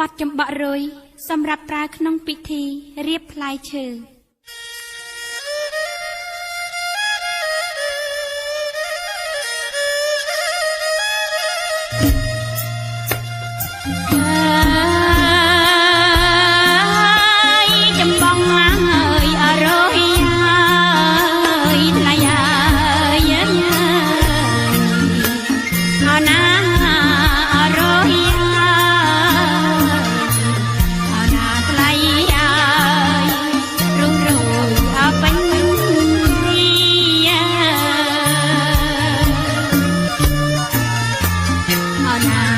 ប័ណ្ណចំបាក់រុយសម្រាប់ប្រើក្នុងពិធីរៀបផ្លែឈើចំបងម៉ាំ on now.